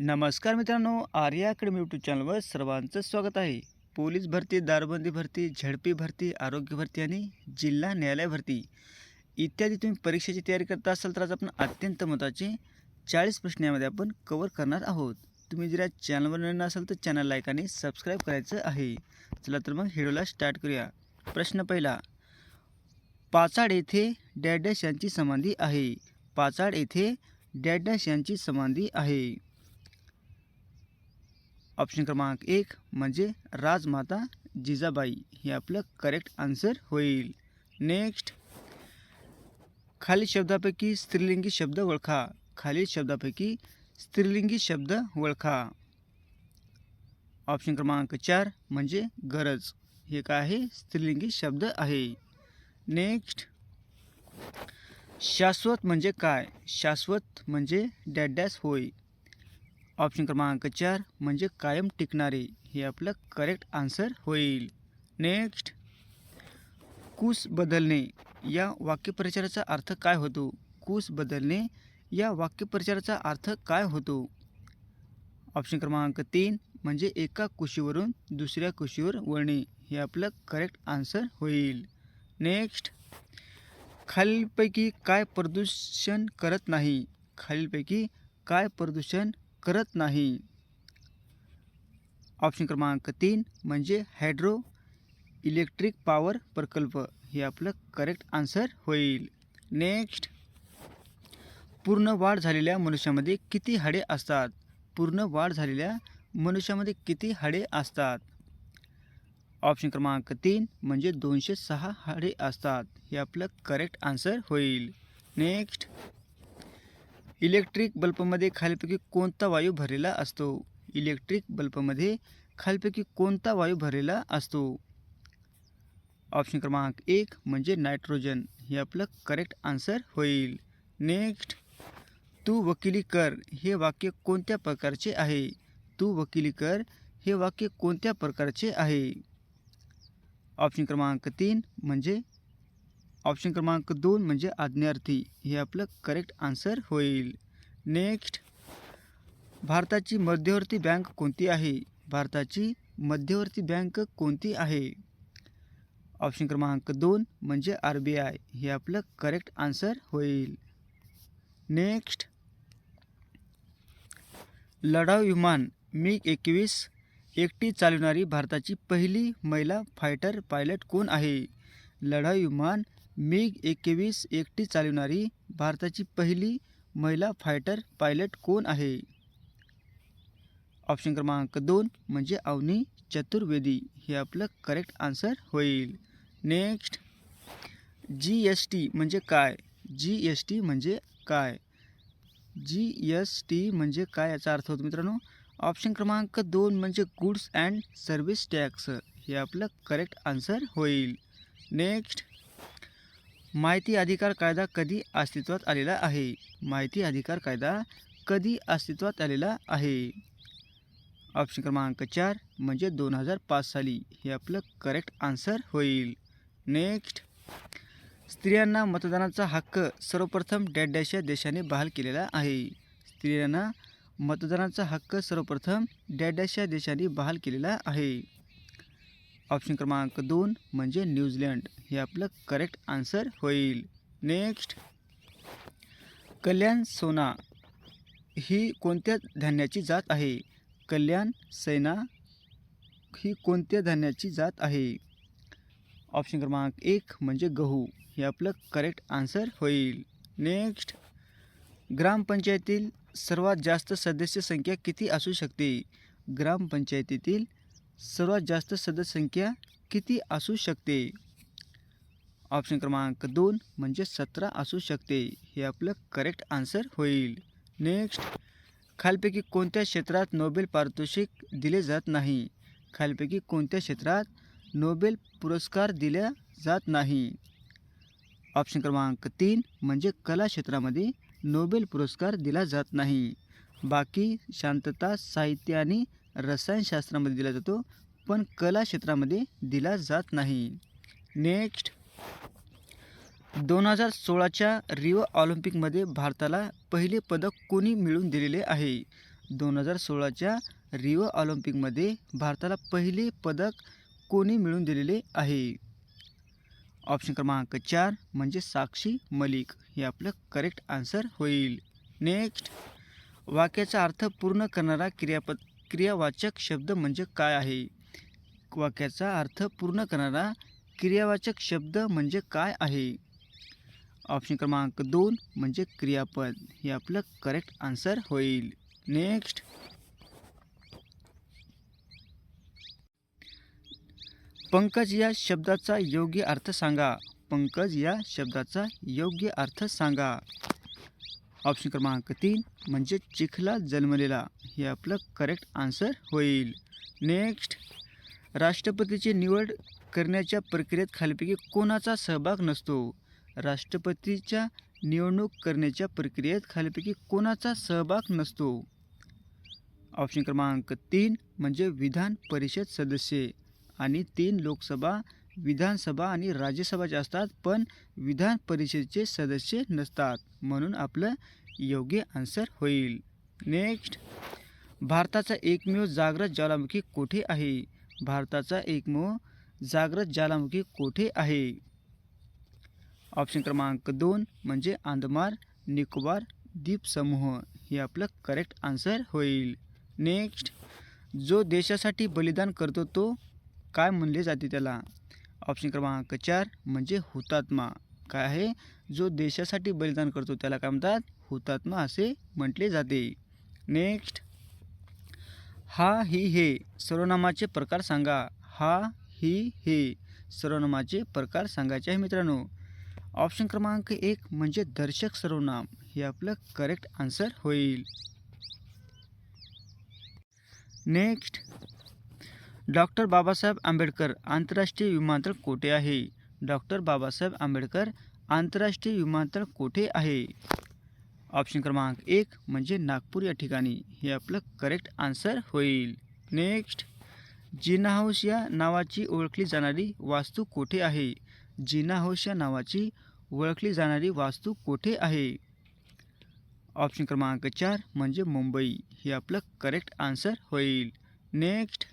नमस्कार मित्रांनो Arya academy YouTube चॅनलवर सर्वांचं स्वागत आहे. पोलीस भरती दारबंदी भरती झडपी भरती आरोग्य भरती आणि जिल्हा न्यायालय भरती. इत्यादी तुम्ही परीक्षेची तयारी करता असाल तर आज आपण अत्यंत महत्त्वाचे चाळीस प्रश्न यामध्ये आपण कवर करणार आहोत. तुम्ही जर या चॅनलवर नवीन असाल तर चॅनल लाईक आणि सबस्क्राईब करायचं आहे. चला तर मग व्हिडिओला स्टार्ट करूया. प्रश्न पहिला पाचाड येथे डॅडॅश यांची समाधी आहे. पाचाड येथे डॅडॅश यांची समाधी आहे. ऑप्शन क्रमांक एक म्हणजे राजमाता जिजाबाई हे आपलं करेक्ट आन्सर होईल. नेक्स्ट खालील शब्दापैकी स्त्रीलिंगी शब्द ओळखा. खालील शब्दापैकी स्त्रीलिंगी शब्द ओळखा. ऑप्शन क्रमांक चार म्हणजे गरज. हे काय आहे? स्त्रीलिंगी शब्द आहे. नेक्स्ट शाश्वत म्हणजे काय? शाश्वत म्हणजे डॅडॅस होय. ऑप्शन क्रमांक चार म्हणजे कायम टिकणारे हे आपलं करेक्ट आन्सर होईल. नेक्स्ट कूस बदलणे. या वाक्यप्रचाराचा अर्थ काय होतो? कूस बदलणे. या वाक्यप्रचाराचा अर्थ काय होतो? ऑप्शन क्रमांक तीन म्हणजे एका कुशीवरून दुसऱ्या कुशीवर वळणे. हे आपलं करेक्ट आन्सर होईल. नेक्स्ट खालीलपैकी काय प्रदूषण करत नाही? खालीलपैकी काय प्रदूषण करत नाही. ऑप्शन क्रमांक तीन म्हणजे हायड्रो इलेक्ट्रिक पॉवर प्रकल्प. हे आपलं करेक्ट आन्सर होईल. नेक्स्ट पूर्ण वाढ झालेल्या मनुष्यामध्ये किती हाडे असतात? पूर्ण वाढ झालेल्या मनुष्यामध्ये किती हाडे असतात? ऑप्शन क्रमांक तीन म्हणजे दोनशे सहा हाडे असतात. हे आपलं करेक्ट आन्सर होईल. नेक्स्ट इलेक्ट्रिक बल्बमध्ये खालीपैकी कोणता वायू भरलेला असतो? इलेक्ट्रिक बल्बमध्ये खालीपैकी कोणता वायू भरलेला असतो? ऑप्शन क्रमांक एक म्हणजे नायट्रोजन. हे आपलं करेक्ट आन्सर होईल. नेक्स्ट तू वकिली कर. हे वाक्य कोणत्या प्रकारचे आहे? तू वकिली कर. हे वाक्य कोणत्या प्रकारचे आहे? ऑप्शन क्रमांक तीन म्हणजे ऑप्शन क्रमांक दोन म्हणजे आज्ञार्थी. हे आपलं करेक्ट आन्सर होईल. नेक्स्ट भारताची मध्यवर्ती बँक कोणती आहे? भारताची मध्यवर्ती बँक कोणती आहे? ऑप्शन क्रमांक दोन म्हणजे आर बी आय. हे आपलं करेक्ट आन्सर होईल. नेक्स्ट लढाऊ विमान मिग एकवीस एकटी चालवणारी भारताची पहिली महिला फायटर पायलट कोण आहे? लढाऊ विमान मिग एकवीस एकटी चालवणारी भारताची पहिली महिला फायटर पायलट कोण आहे? ऑप्शन क्रमांक दोन म्हणजे अवनी चतुर्वेदी. हे आपलं करेक्ट आन्सर होईल. नेक्स्ट जी एस टी म्हणजे काय? जी एस टी म्हणजे काय? जी एस टी म्हणजे काय याचा अर्थ होतो मित्रांनो? ऑप्शन क्रमांक दोन म्हणजे गुड्स अँड सर्व्हिस टॅक्स हे आपलं करेक्ट आन्सर होईल. नेक्स्ट माहिती अधिकार कायदा कधी अस्तित्वात आलेला आहे? माहिती अधिकार कायदा कधी अस्तित्वात आलेला आहे? ऑप्शन क्रमांक चार म्हणजे दोन हजार पाच साली. हे आपलं करेक्ट आन्सर होईल. नेक्स्ट स्त्रियांना मतदानाचा हक्क सर्वप्रथम डॅड डॅश या देशाने बहाल केलेला आहे. स्त्रियांना मतदानाचा हक्क सर्वप्रथम डॅड डॅश या देशाने बहाल केलेला आहे. ऑप्शन क्रमांक दोन म्हणजे न्यूझीलंड. हे आपलं करेक्ट आन्सर होईल. नेक्स्ट कल्याण सोना ही कोणत्या धान्याची जात आहे? कल्याण सैना ही कोणत्या धान्याची जात आहे? ऑप्शन क्रमांक एक म्हणजे गहू. हे आपलं करेक्ट आन्सर होईल. नेक्स्ट ग्रामपंचायतीतील सर्वात जास्त सदस्य संख्या किती असू शकते? ग्रामपंचायतीतील सर्वात जास्त सदस्य संख्या किती असू शकते? ऑप्शन क्रमांक दोन म्हणजे सतरा असू शकते. हे आपलं करेक्ट आन्सर होईल. नेक्स्ट खालपैकी कोणत्या क्षेत्रात नोबेल पारितोषिक दिले जात नाही? खालपैकी कोणत्या क्षेत्रात नोबेल पुरस्कार दिल्या जात नाही? ऑप्शन क्रमांक तीन म्हणजे कला क्षेत्रामध्ये नोबेल पुरस्कार दिला जात नाही. बाकी शांतता साहित्य आणि रसायनशास्त्रामध्ये दिला जातो पण कला क्षेत्रामध्ये दिला जात नाही. नेक्स्ट दोन हजार सोळाच्या रिओ ऑलिम्पिकमध्ये भारताला पहिले पदक कोणी मिळवून दिलेले आहे? दोन हजार सोळाच्या रिओ ऑलिम्पिकमध्ये भारताला पहिले पदक कोणी मिळवून दिलेले आहे? ऑप्शन क्रमांक चार म्हणजे साक्षी मलिक. हे आपलं करेक्ट आन्सर होईल. नेक्स्ट वाक्याचा अर्थ पूर्ण करणारा क्रियापद क्रियावाचक शब्द म्हणजे काय आहे? वाक्याचा अर्थ पूर्ण करणारा क्रियावाचक शब्द म्हणजे काय आहे? ऑप्शन क्रमांक दोन म्हणजे क्रियापद. हे आपलं करेक्ट आन्सर होईल. नेक्स्ट पंकज या शब्दाचा योग्य अर्थ सांगा. पंकज या शब्दाचा योग्य अर्थ सांगा. ऑप्शन क्रमांक तीन म्हणजे चिखला जन्मलेला. हे आपलं करेक्ट आन्सर होईल. नेक्स्ट राष्ट्रपतीची निवड करण्याच्या प्रक्रियेत खालीपैकी कोणाचा सहभाग नसतो? राष्ट्रपतीच्या निवडणूक करण्याच्या प्रक्रियेत खालीपैकी कोणाचा सहभाग नसतो? ऑप्शन क्रमांक तीन म्हणजे विधान परिषद सदस्य आणि तीन लोकसभा विधानसभा आणि राज्यसभाचे असतात पण विधान परिषदेचे सदस्य नसतात. म्हणून आपलं योग्य आन्सर होईल. नेक्स्ट भारताचा एकमेव जागृत ज्वालामुखी कोठे आहे? भारताचा एकमेव जागृत ज्वालामुखी कोठे आहे? ऑप्शन क्रमांक दोन म्हणजे आंदमार निकोबार द्वीपसमूह हे आपलं करेक्ट आन्सर होईल. नेक्स्ट जो देशासाठी बलिदान करतो तो काय म्हणले जाते त्याला? ऑप्शन क्रमांक चार म्हणजे हुतात्मा. काय आहे? जो देशासाठी बलिदान करतो त्याला काय म्हणतात? हुतात्मा असे म्हटले जाते. नेक्स्ट हा ही हे. सर्वनामाचे प्रकार सांगा. हा ही हे. सर्वनामाचे प्रकार सांगायचे आहे मित्रांनो. ऑप्शन क्रमांक एक म्हणजे दर्शक सर्वनाम. हे आपलं करेक्ट आन्सर होईल. नेक्स्ट डॉक्टर बाबासाहेब आंबेडकर आंतरराष्ट्रीय विमानतळ कोठे आहे? डॉक्टर बाबासाहेब आंबेडकर आंतरराष्ट्रीय विमानतळ कोठे आहे? ऑप्शन क्रमांक एक म्हणजे नागपूर या ठिकाणी. हे आपलं करेक्ट आन्सर होईल. नेक्स्ट जिना हाऊस या नावाची ओळखली जाणारी वास्तू कोठे आहे? जिना हाऊस या नावाची ओळखली जाणारी वास्तू कोठे आहे? ऑप्शन क्रमांक चार म्हणजे मुंबई. हे आपलं करेक्ट आन्सर होईल. नेक्स्ट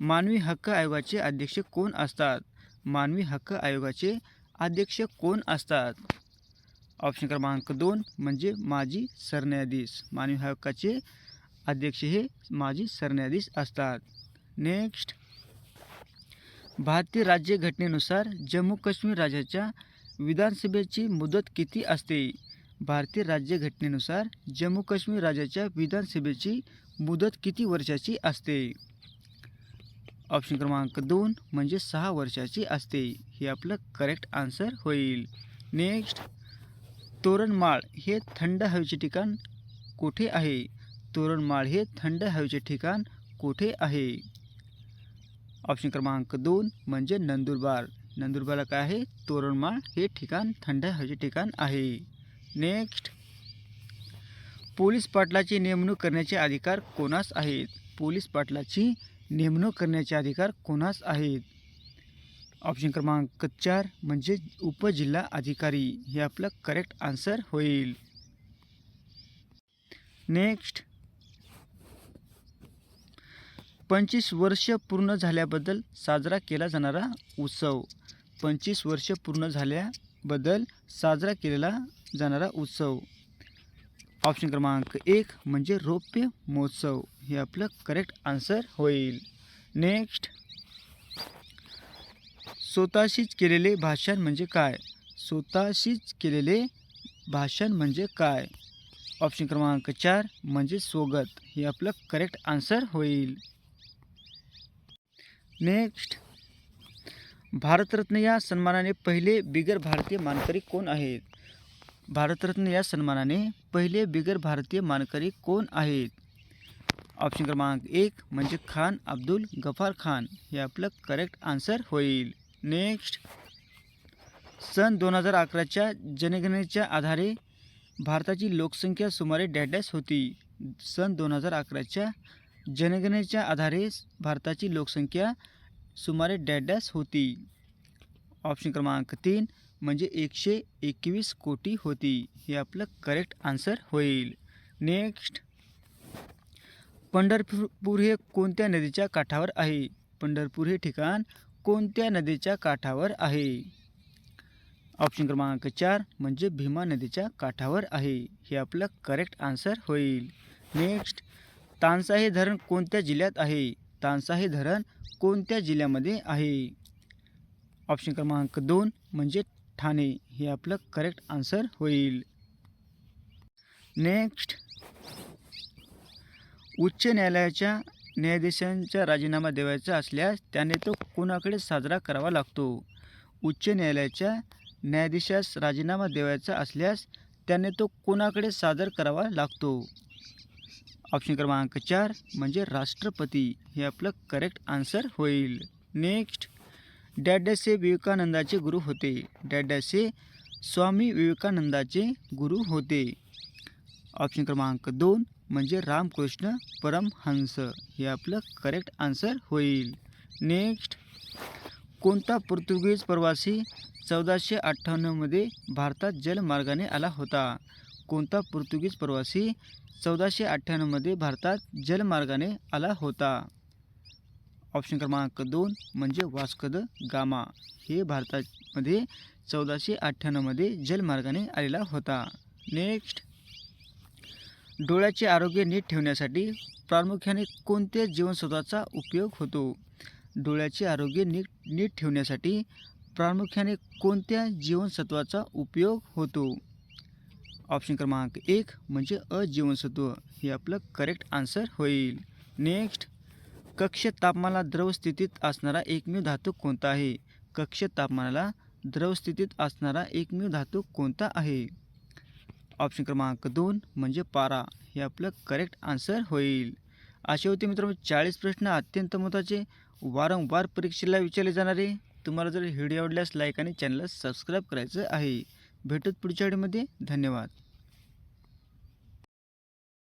मानवी हक्क आयोगाचे अध्यक्ष कोण असतात? मानवी हक्क आयोगाचे अध्यक्ष कोण असतात? ऑप्शन क्रमांक दोन म्हणजे माजी सरन्यायाधीश. मानवी हक्काचे अध्यक्ष हे माजी सरन्यायाधीश असतात. नेक्स्ट. भारतीय राज्य घटनेनुसार जम्मू काश्मीर राज्याच्या विधानसभेची मुदत किती असते? भारतीय राज्य घटनेनुसार जम्मू काश्मीर राज्याच्या विधानसभेची मुदत किती वर्षाची असते? ऑप्शन क्रमांक दोन म्हणजे सहा वर्षाची असते. हे आपलं करेक्ट आन्सर होईल. नेक्स्ट तोरणमाळ हे थंड हवेचे ठिकाण कोठे आहे? तोरणमाळ हे थंड हवेचे ठिकाण कोठे आहे? ऑप्शन क्रमांक दोन म्हणजे नंदुरबार. नंदुरबारला काय आहे? तोरणमाळ हे ठिकाण थंड हवेचे ठिकाण आहे. नेक्स्ट पोलीस पाटलाची नेमणूक करण्याचे अधिकार कोणास आहेत? पोलीस पाटलाची नेमणूक करण्याचे अधिकार कोणास आहेत? ऑप्शन क्रमांक चार म्हणजे उपजिल्हा अधिकारी. हे आपलं करेक्ट आन्सर होईल. नेक्स्ट पंचवीस वर्ष पूर्ण झाल्याबद्दल साजरा केला जाणारा उत्सव. पंचवीस वर्ष पूर्ण झाल्याबद्दल साजरा केलेला जाणारा उत्सव. ऑप्शन क्रमांक एक म्हणजे रौप्य महोत्सव. हे आपलं करेक्ट आन्सर होईल. नेक्स्ट स्वतःशीच केलेले भाषण म्हणजे काय? स्वतःशीच केलेले भाषण म्हणजे काय? ऑप्शन क्रमांक चार म्हणजे स्वगत. हे आपलं करेक्ट आन्सर होईल. नेक्स्ट भारतरत्न या सन्मानाने पहिले बिगर भारतीय मानकरी कोण आहेत? भारतरत्न या सन्मानाने पहिले बिगर भारतीय मानकरी कोण आहेत? ऑप्शन क्रमांक एक म्हणजे खान अब्दुल गफार खान हे आपलं करेक्ट आन्सर होईल. नेक्स्ट सन दोन हजार अकराच्या जनगणनेच्या आधारे भारताची लोकसंख्या सुमारे डॅडॅस होती. सन दोन हजार अकराच्या जनगणनेच्या आधारे भारताची लोकसंख्या सुमारे डॅडॅस होती. ऑप्शन क्रमांक तीन म्हणजे एकशे एकवीस कोटी होती. हे आपलं करेक्ट आन्सर होईल. नेक्स्ट पंढरपूर हे कोणत्या नदीच्या काठावर आहे? पंढरपूर हे ठिकाण कोणत्या नदीच्या काठावर आहे? ऑप्शन क्रमांक चार म्हणजे भीमा नदीच्या काठावर आहे. हे आपलं करेक्ट आन्सर होईल. नेक्स्ट तानसा हे धरण कोणत्या जिल्ह्यात आहे? तानसा हे धरण कोणत्या जिल्ह्यामध्ये आहे? ऑप्शन क्रमांक दोन म्हणजे ठाणे. हे आपलं करेक्ट आन्सर होईल. नेक्स्ट उच्च न्यायालयाच्या न्यायाधीशांचा राजीनामा देवायचा असल्यास त्याने तो कोणाकडे साजरा करावा लागतो? उच्च न्यायालयाच्या न्यायाधीशास राजीनामा द्यायचा असल्यास त्याने तो कोणाकडे सादर करावा लागतो? ऑप्शन क्रमांक चार म्हणजे राष्ट्रपती. हे आपलं करेक्ट आन्सर होईल. नेक्स्ट डॅडॅस हे विवेकानंदाचे गुरु होते. डॅडॅस हे स्वामी विवेकानंदाचे गुरु होते. ऑप्शन क्रमांक दोन म्हणजे रामकृष्ण परमहंस हे आपलं करेक्ट आन्सर होईल. नेक्स्ट कोणता पोर्तुगीज प्रवासी चौदाशे अठ्ठ्याण्णवमध्ये भारतात जलमार्गाने आला होता? कोणता पोर्तुगीज प्रवासी चौदाशे अठ्ठ्याण्णवमध्ये भारतात जलमार्गाने आला होता? ऑप्शन क्रमांक दोन म्हणजे वास्कद गामा हे भारतामध्ये चौदाशे अठ्ठ्याण्णवमध्ये जलमार्गाने आलेला होता. नेक्स्ट डोळ्याचे आरोग्य नीट ठेवण्यासाठी प्रामुख्याने कोणत्या जीवनसत्वाचा उपयोग होतो? डोळ्याचे आरोग्य नीट नीट ठेवण्यासाठी प्रामुख्याने कोणत्या जीवनसत्वाचा उपयोग होतो? ऑप्शन क्रमांक एक म्हणजे अजीवनसत्व. हे आपलं करेक्ट आन्सर होईल. नेक्स्ट कक्ष तापमानाला द्रव स्थितीत असणारा एकमेव धातू कोणता आहे? कक्ष तापमानाला द्रव स्थितीत असणारा एकमेव धातू कोणता आहे? ऑप्शन क्रमांक दोन म्हणजे पारा. हे आपलं करेक्ट आन्सर होईल. असे होते मित्रांनो चाळीस प्रश्न अत्यंत महत्त्वाचे. वारंवार परीक्षेला विचारले जाणारे. तुम्हाला जर व्हिडिओ आवडल्यास लाईक आणि चॅनलला सबस्क्राईब करायचं आहे. भेटत पुढच्या व्हिडिओमध्ये धन्यवाद.